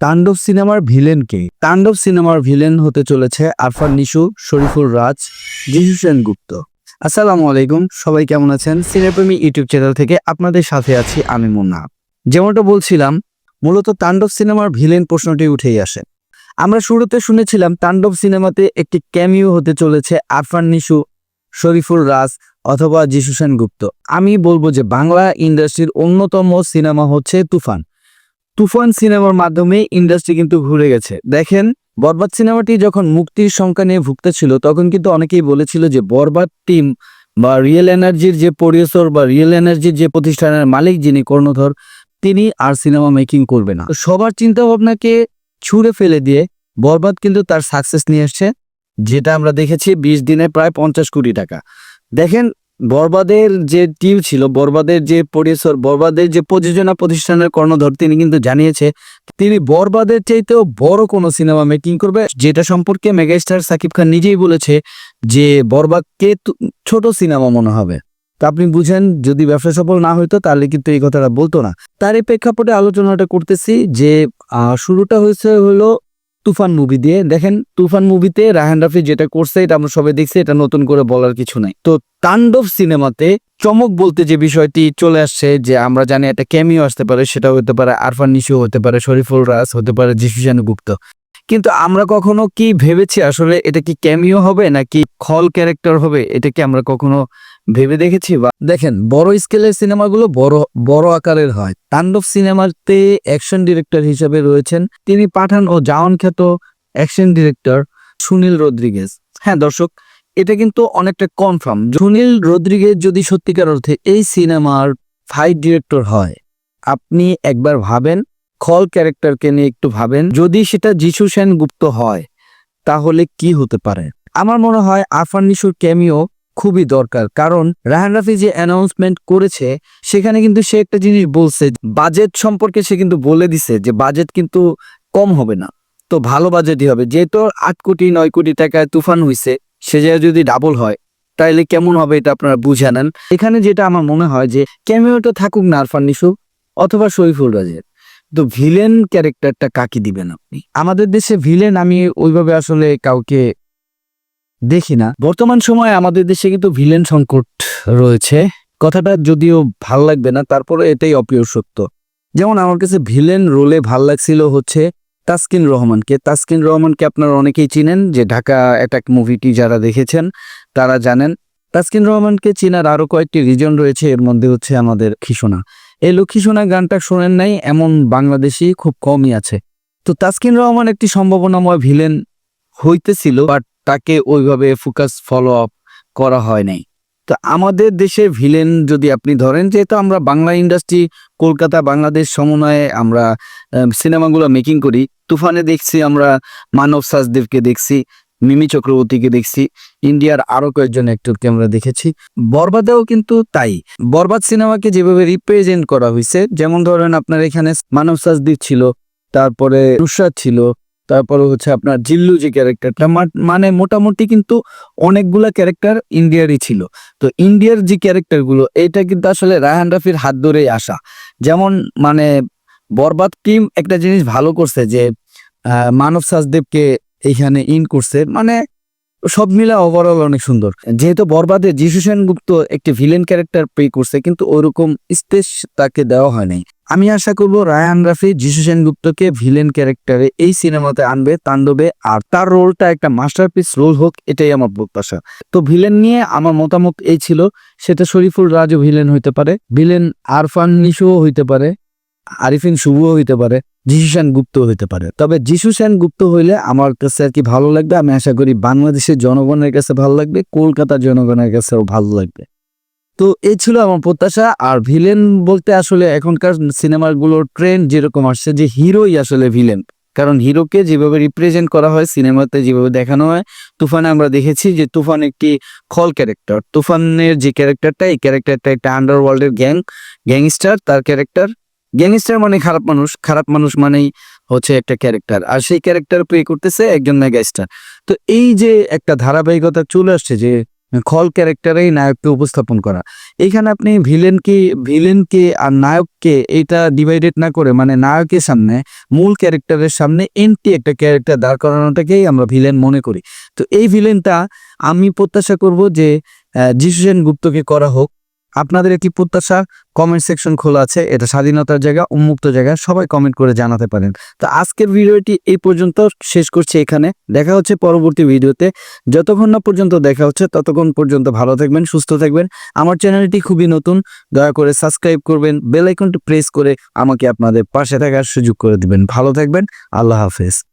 তাণ্ডব সিনেমার ভিলেন কে? তাণ্ডব সিনেমার ভিলেন হতে চলেছে আরফান নিশু, শরীফুল রাজ যিশু সেনগুপ্ত। আসসালামু আলাইকুম, সবাই কেমন আছেন? সিনেপ্রেমী ইউটিউব চ্যানেল থেকে আপনাদের সাথে আছি আমি মুন্না। যেমনটা বলছিলাম, মূলত তাণ্ডব সিনেমার ভিলেন প্রশ্নটি উঠেই আসে। আমরা শুরুতে শুনেছিলাম তাণ্ডব সিনেমাতে একটি ক্যামিও হতে চলেছে আরফান নিশু, শরীফুল রাজ অথবা যিশু সেনগুপ্ত। আমি বলব যে বাংলা ইন্ডাস্ট্রির অন্যতম সিনেমা হচ্ছে তুফান। তুফান সিনেমার মাধ্যমে ইন্ডাস্ট্রি কিন্তু ঘুরে গেছে। দেখেন, বরবাদ সিনেমাটি যখন মুক্তির সংখ্যা নিয়ে ভুগতেছিল, তখন কিন্তু অনেকেই বলেছিল যে বরবাদ টিম বা রিয়েল এনার্জির যে প্রডিউসর বা রিয়েল এনার্জির যে প্রতিষ্ঠানের মালিক যিনি কর্ণধর, তিনি আর সিনেমা মেকিং করবে না। সবার চিন্তা ভাবনাকে ছুঁড়ে ফেলে দিয়ে বরবাদ কিন্তু তার সাকসেস নিয়ে এসছে, যেটা আমরা দেখেছি বিশ দিনে প্রায় পঞ্চাশ কোটি টাকা। দেখেন বরবাদের যে টিম ছিল, বরবাদের যে প্রডিউসর বরবাদের যে প্রযোজনা প্রতিষ্ঠানের কর্ণধর তিনি কিন্তু জানিয়েছে, তিনি বরবাদের চাইতেও বড় কোনো সিনেমা মেকিং করবে, যেটা সম্পর্কে মেগাস্টার সাকিব খান নিজেই বলেছে যে বরবাদকে ছোট সিনেমা মনে হবে। তা আপনি বুঝেন, যদি ব্যবসা সফল না হইতো তাহলে কিন্তু এই কথাটা বলতো না। তার এই প্রেক্ষাপটে আলোচনাটা করতেছি যে শুরুটা হয়েছে হলো তুফান মুভি দিয়ে। দেখেন, তুফান মুভিতে রায়হান রাফি যেটা করছে, এটা আমরা সবাই দেখছি, এটা নতুন করে বলার কিছু নাই। তো তাণ্ডব সিনেমাতে চমক বলতে যে বিষয়টি চলে আসছে, যে আমরা জানি একটা ক্যামিও আসতে পারে সেটা হতে পারে আরফান নিশু হতে পারে, শরীফুল রাজ হতে পারে যিশু গুপ্ত কিন্তু আমরা কখনো কি ভেবেছি আসলে এটা কি ক্যামিও হবে, নাকি খল ক্যারেক্টার হবে এটা কি আমরা কখনো ভেবে দেখেছি, বা দেখেন, বড় স্কেলের সিনেমাগুলো বড় বড় আকারের হয়। তাণ্ডব সিনেমাতে অ্যাকশন ডিরেক্টর হিসেবে রয়েছেন তিনি পাঠান ও জাওয়ান খ্যাত অ্যাকশন ডিরেক্টর সুনীল রদ্রিগেজ। হ্যাঁ দর্শক, এটা কিন্তু অনেকটা কনফার্ম সুনীল রদ্রিগেজ যদি সত্যিকার অর্থে এই সিনেমার ফাইট ডিরেক্টর হয়, আপনি একবার ভাবেন খল ক্যারেক্টারকে নিয়ে একটু ভাবেন, যদি সেটা যিশু সেন গুপ্ত হয়, তাহলে কি হতে পারে? আমার মনে হয় আরফান নিশুর ক্যামিও খুবই দরকার। কারণ রাহান রাফি যে অ্যানাউন্সমেন্ট করেছে, সেখানে কিন্তু সে একটা জিনিস বলছে বাজেট সম্পর্কে সে কিন্তু বলে দিছে যে বাজেট কিন্তু কম হবে না। তো ভালো বাজেটই হবে। যেহেতু আট কোটি, নয় কোটি টাকায় তুফান হইছে, সে যদি ডাবল হয়, তাইলে কেমন হবে এটা আপনারা বুঝে নেন। এখানে যেটা আমার মনে হয় যে ক্যামিওটা থাকুক না আরফান নিশু অথবা শরীফুল রাজের। তো ভিলেন ক্যারেক্টারটা কাকে দিবেন আপনি? আমাদের দেশে ভিলেন আমি ওইভাবে আসলে কাউকে দেখি না। বর্তমান সময়ে আমাদের দেশে কিন্তু ভিলেন সংকট রয়েছে। কথাটা যদিও ভালো লাগবে না তারপরে এটাই অপ্রিয় সত্য। যেমন আমার কাছে ভিলেন রোলে ভালো লাগছিল হচ্ছে তাসকিন রহমানকে। তাসকিন রহমানকে আপনারা অনেকেই চিনেন, যে ঢাকা অ্যাটাক মুভিটি যারা দেখেছেন, তারা জানেন। তাসকিন রহমানকে চিনার আরও কয়েকটি রিজন রয়েছে, এর মধ্যে হচ্ছে আমাদের খিসোনা এই লক্ষ্মীসোনা গানটা শোনেন নাই, এমন বাংলাদেশি খুব কমই আছে। তো তাসকিন রহমান একটি সম্ভাবনাময় ভিলেন হইতেছিল বাট তাকে ওইভাবে ফোকাস ফলো আপ করা হয় নাই। তো আমাদের দেশের ভিলেন যদি আপনি ধরেন, যেহেতু আমরা বাংলা ইন্ডাস্ট্রি কলকাতা, বাংলাদেশ সমন্বয়ে আমরা সিনেমাগুলো মেকিং করি, তুফানে দেখছি আমরা, মানব সাজদেবকে দেখছি, মিমি চক্রবর্তীকে দেখছি, ইন্ডিয়ার আরও কয়েকজন অ্যাক্টরকে আমরা দেখেছি। বরবাদেও কিন্তু তাই। বরবাদ সিনেমাকে যেভাবে রিপ্রেজেন্ট করা হয়েছে যেমন ধরেন আপনার এখানে মানব সাজদীপ ছিল, তারপরে নুসরাত ছিল তারপরে হচ্ছে আপনার জিল্লু যে ক্যারেক্টারটা মানে মোটামুটি কিন্তু অনেকগুলা ক্যারেক্টার ইন্ডিয়ারই ছিল। তো ইন্ডিয়ার যে ক্যারেক্টারগুলো, এটা কিন্তু আসলে রায়হান রাফির হাত ধরেই আসা। যেমন মানে বরবাদ টিম একটা জিনিস ভালো করছে যে মানব সাজদেবকে এইখানে ইন করছে মানে সব মিলে ওভারঅল অনেক সুন্দর। যেহেতু বরবাদে যিশু সেনগুপ্ত একটি ভিলেন ক্যারেক্টার প্লে করছে, কিন্তু ওরকম স্পেস তাকে দেওয়া হয় নাই। আমি আশা করব রায়ান রাফি, যিশু সেনগুপ্তকে ভিলেন ক্যারেক্টারে এই সিনেমাতে আনবে, তাণ্ডবে, আর তার রোলটা একটা মাস্টারপিস রোল হোক, এটাই আমার প্রত্যাশা। তো ভিলেন নিয়ে আমার মতামত এই ছিল, সেটা শরীফুল রাজও ভিলেন হইতে পারে, ভিলেন আরফান নিশুও হইতে পারে, আরিফিন শুভও হইতে পারে, যিশু সেন গুপ্ত হইতে পারে। তবে যিশু সেন গুপ্ত হইলে আমার কাছে আর কি ভালো লাগবে, আমি আশা করি বাংলাদেশের জনগণের কাছে ভালো লাগবে, কলকাতার জনগণের কাছেও ভালো লাগবে। তো এই ছিল আমার প্রত্যাশা। আর ভিলেন বলতে আসলে এখনকার সিনেমাগুলোর ট্রেন্ড যেরকম আসছে যে হিরোই আসলে ভিলেন কারণ হিরোকে যেভাবে রিপ্রেজেন্ট করা হয়, সিনেমাতে যেভাবে দেখানো হয়, তুফানে আমরা দেখেছি যে তুফান একটি খল ক্যারেক্টার তুফানের যে ক্যারেক্টারটা এই ক্যারেক্টারটা একটা আন্ডারওয়ার্ল্ডের গ্যাং গ্যাংস্টার তার ক্যারেক্টার গ্যাংস্টার মানে খারাপ মানুষ খারাপ মানুষ মানেই হচ্ছে একটা ক্যারেক্টার আর সেই ক্যারেক্টার প্লে করতেছে একজন মেগাস্টার তো এই যে একটা ধারাবাহিকতা চলে আসছে যে খল ক্যারেক্টারেই নায়ককে উপস্থাপন করা। এইখানে আপনি ভিলেনকে ভিলেনকে আর নায়ককে এইটা ডিভাইডেড না করে মানে নায়কের সামনে, মূল ক্যারেক্টারের সামনে এন্টি একটা ক্যারেক্টার দাঁড় করানোটাকেই আমরা ভিলেন মনে করি। তো এই ভিলেনটা আমি প্রত্যাশা করব যে যিশু গুপ্তকে করা হোক। আপনাদের একটি প্রত্যাশা কমেন্ট সেকশন খোলা আছে, এটা স্বাধীনতার জায়গা, উন্মুক্ত জায়গা, সবাই কমেন্ট করে জানাতে পারেন। তো আজকের ভিডিওটি এই পর্যন্ত শেষ করছি এখানে, দেখা হচ্ছে পরবর্তী ভিডিওতে। যতক্ষণ না পর্যন্ত দেখা হচ্ছে, ততক্ষণ পর্যন্ত ভালো থাকবেন, সুস্থ থাকবেন। আমার চ্যানেলটি খুবই নতুন, দয়া করে সাবস্ক্রাইব করবেন বেল আইকনটি প্রেস করে আমাকে আপনাদের পাশে থাকার সুযোগ করে দিবেন। ভালো থাকবেন, আল্লাহ হাফেজ।